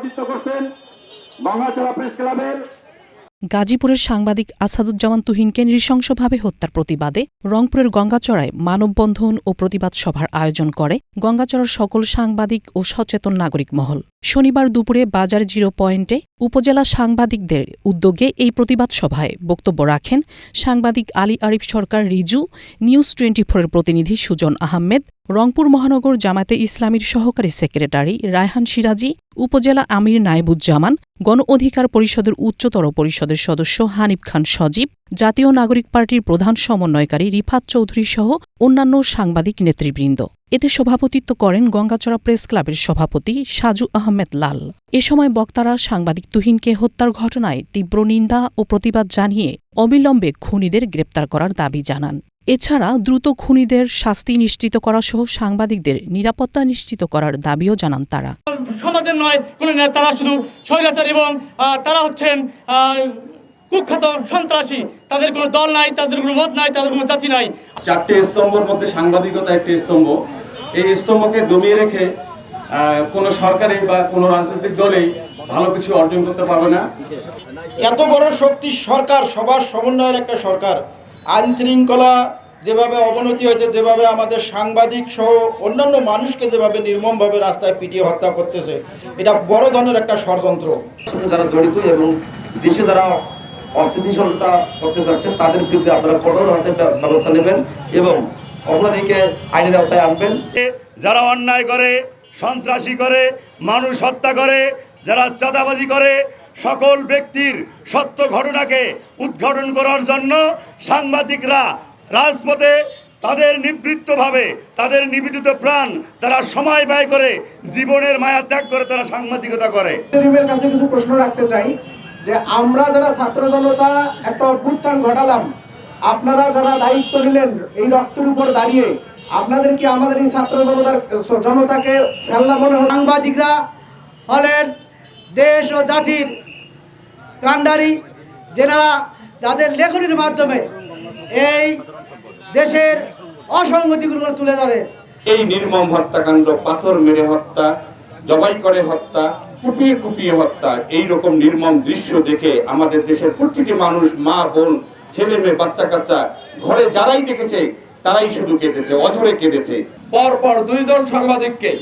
সভাপতিত্ব করছেন গঙ্গাচড়া প্রেস ক্লাবের গাজীপুরের সাংবাদিক আসাদুজ্জামান তুহিনকে নৃশংসভাবে হত্যার প্রতিবাদে রংপুরের গঙ্গাচড়ায় মানববন্ধন ও প্রতিবাদ সভার আয়োজন করে গঙ্গাচড়ার সকল সাংবাদিক ও সচেতন নাগরিক মহল। শনিবার দুপুরে বাজার জিরো পয়েন্টে উপজেলা সাংবাদিকদের উদ্যোগে এই প্রতিবাদ সভায় বক্তব্য রাখেন সাংবাদিক আলী আরিফ সরকার, রিজু, নিউজ টোয়েন্টি ফোরের প্রতিনিধি সুজন আহমেদ, রংপুর মহানগর জামাতে ইসলামীর সহকারী সেক্রেটারি রায়হান সিরাজি, উপজেলা আমির নায়েবুজ্জামান, গণ অধিকার পরিষদের উচ্চতর পরিষদের সদস্য হানিফ খান সজীব জাতীয় নাগরিক পার্টির প্রধান সমন্বয়কারী রিফাত চৌধুরী সহ অন্যান্য সাংবাদিক নেতৃবৃন্দ। এতে সভাপতিত্ব করেন গঙ্গাচড়া প্রেস ক্লাবের সভাপতি সাজু আহমেদ লাল। এ সময় বক্তারা সাংবাদিক তুহিনকে হত্যার ঘটনায় তীব্র নিন্দা ও প্রতিবাদ জানিয়ে অবিলম্বে খুনিদের গ্রেপ্তার করার দাবি জানান। এছাড়া দ্রুত খুনিদের শাস্তি নিশ্চিত করা সহ সাংবাদিকদের নিরাপত্তা নিশ্চিত করার দাবিও জানান তারা। সমাজের নয়, কোনো নেতা তারা শুধু স্বৈরাচার এবং তারা হচ্ছেন কুখ্যাত সন্ত্রাসী। তাদের কোনো দল নাই তাদের কোনো মত নাই তাদের কোনো জাতি নাই। চারটি স্তম্ভের মধ্যে সাংবাদিকতা একটি স্তম্ভ। এই স্তম্ভকে দমিয়ে রেখে কোনো সরকারি বা কোনো রাজনৈতিক দলেই ভালো কিছু অর্জন করতে পারবে না। এত বড় শক্তি সরকার সবার সমন্বয়ের একটা সরকার। আইন শৃঙ্খলা যেভাবে অবনতি হয়েছে যেভাবে আমাদের সাংবাদিক সহ অন্যান্য মানুষকে যেভাবে নির্মমভাবে রাস্তায় পিটিয়ে হত্যা করতেছে এটা বড় ধরনের একটা ষড়যন্ত্র। যারা জড়িত এবং দেশে যারা অস্থিতিশীলতা করতে চাচ্ছেন তাদের বিরুদ্ধে আপনারা কঠোর হাতে ব্যবস্থা নেবেন এবং অপরাধীকে আইনের আওতায় আনবেন। যারা অন্যায় করে সন্ত্রাসী করে মানুষ হত্যা করে যারা চাঁদাবাজি করে সকল ব্যক্তির সত্য ঘটনাকে উদ্ঘাটন করার জন্য সাংবাদিকরা রাজপথে তাদের নিবৃত্তভাবে তাদের নিবেদিত প্রাণ তারা সময় ব্যয় করে জীবনের মায়া ত্যাগ করে তারা সাংবাদিকতা করে। কাছে কিছু প্রশ্ন রাখতে চাই। যে আমরা যারা ছাত্র জনতা একটা অভ্যুত্থান ঘটালাম, আপনারা যারা দায়িত্ব নিলেন এই রক্তের উপর দাঁড়িয়ে, আপনাদের কি আমাদের এই ছাত্র জনতার, জনতাকে ফেলনা মনে হয় সাংবাদিকরা হলেন দেশ ও জাতির কাণ্ডারি, যেনারা যাদের লেখনির মাধ্যমে এই দেশের অসঙ্গতিগুলো তুলে ধরে এই নির্মম হত্যাকাণ্ড, পাথর মেরে হত্যা, জবাই করে হত্যা কুপিয়ে কুপিয়ে হত্যা এই রকম নির্মম দৃশ্য দেখে আমাদের দেশের প্রতিটি মানুষ, মা, বোন, ছেলে মেয়ে, বাচ্চা কাচ্চা, ঘরে যারাই দেখেছে, তারাই শুধু কেঁদেছে, অঝরে কেঁদেছে। পর পর দুইজন সাংবাদিককে,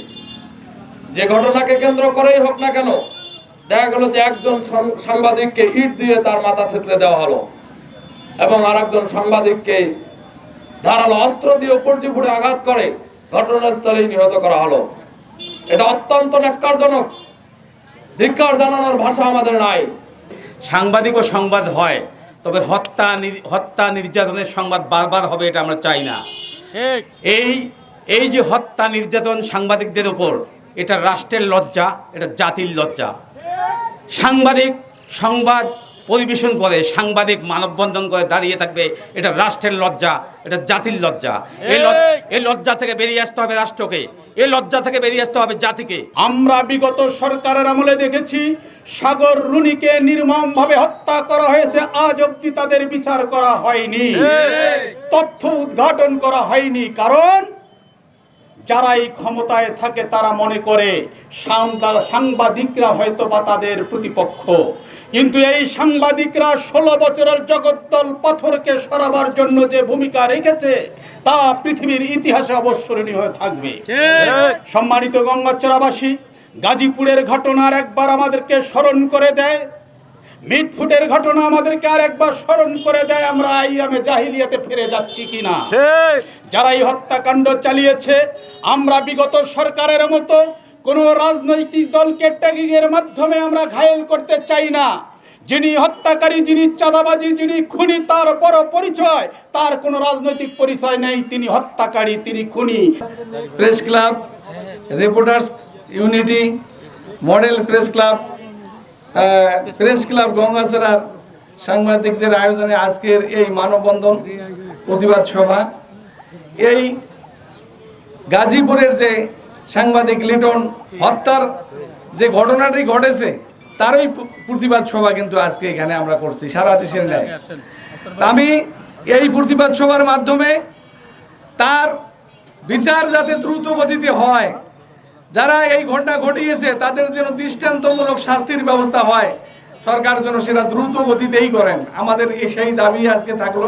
যে ঘটনাকে কেন্দ্র করেই হোক না কেন, দেখা গেল যে একজন সাংবাদিককে ইট দিয়ে তার মাথা থেতলে দেওয়া হলো, এবং আরেকজন সাংবাদিককে ধারালো অস্ত্র দিয়ে উপর্যুপুরে আঘাত করে ঘটনাস্থলেই নিহত করা হলো। এটা অত্যন্ত ন্যাক্কারজনক। ধিক্কার জানানোর ভাষা আমাদের নাই। সাংবাদিক ও সংবাদ হয় তবে হত্যা হত্যা নির্যাতনের সংবাদ বারবার হবে এটা আমরা চাই না। এই এই যে হত্যা নির্যাতন সাংবাদিকদের ওপর এটা রাষ্ট্রের লজ্জা এটা জাতির লজ্জা। সাংবাদিক সংবাদ পরিবেশন করে সাংবাদিক মানববন্ধন করে দাঁড়িয়ে থাকবে এটা রাষ্ট্রের লজ্জা এটা জাতির লজ্জা। এই! লজ্জা থেকে বেরিয়ে আসতে হবে রাষ্ট্রকে এই লজ্জা থেকে বেরিয়ে আসতে হবে জাতিকে। আমরা বিগত সরকারের আমলে দেখেছি সাগর রুনিকে নির্মমভাবে হত্যা করা হয়েছে আজ অব্দি তাদের বিচার করা হয়নি। তথ্য উদ্ঘাটন করা হয়নি কারণ যারা এই ক্ষমতায় থাকে তারা মনে করে সাংবা- সাংবাদিকরা হয়তো বা তাদের প্রতিপক্ষ। কিন্তু এই সাংবাদিকরা ষোলো বছরের জগদ্দল পাথরকে সরাবার জন্য যে ভূমিকা রেখেছে তা পৃথিবীর ইতিহাসে অবস্মরণীয় হয়ে থাকবে। সম্মানিত গঙ্গাচড়াবাসী গাজীপুরের ঘটনার একবার আমাদেরকে স্মরণ করে দেয় মিটফুটের ঘটনা আমাদেরকে আর একবার স্মরণ করে দেয় আমরা আইয়ামে জাহিলিয়াতে ফিরে যাচ্ছি কিনা? যারা এই হত্যাকাণ্ড চালিয়েছে আমরা বিগত সরকারের মতো কোনো রাজনৈতিক দলকে ট্যাগিং এর মাধ্যমে আমরা ঘায়েল করতে চাই না। যিনি হত্যাকারী যিনি চাঁদাবাজি যিনি খুনি তার বড় পরিচয় তার কোনো রাজনৈতিক পরিচয় নেই তিনি হত্যাকারী তিনি খুনি। Press club reporters unity model press club press club গঙ্গাচড়ার সাংবাদিকদের আয়োজনে আজকের এই মানববন্ধন প্রতিবাদ সভা। এই গাজীপুরের যে সাংবাদিক লিটন হত্যার যে ঘটনাটি ঘটেছে, তারই প্রতিবাদ সভা কিন্তু আজকে এখানে আমরা করছি, সারা দেশের ন্যায়। আমি এই প্রতিবাদ সভার মাধ্যমে তার বিচার যাতে দ্রুত গতিতে হয় যারা এই ঘটনা ঘটিয়েছে, তাদের যেন দৃষ্টান্তমূলক শাস্তির ব্যবস্থা হয়। সরকার যেন সেটা দ্রুত গতিতেই করেন। আমাদের সেই দাবি আজকে থাকল।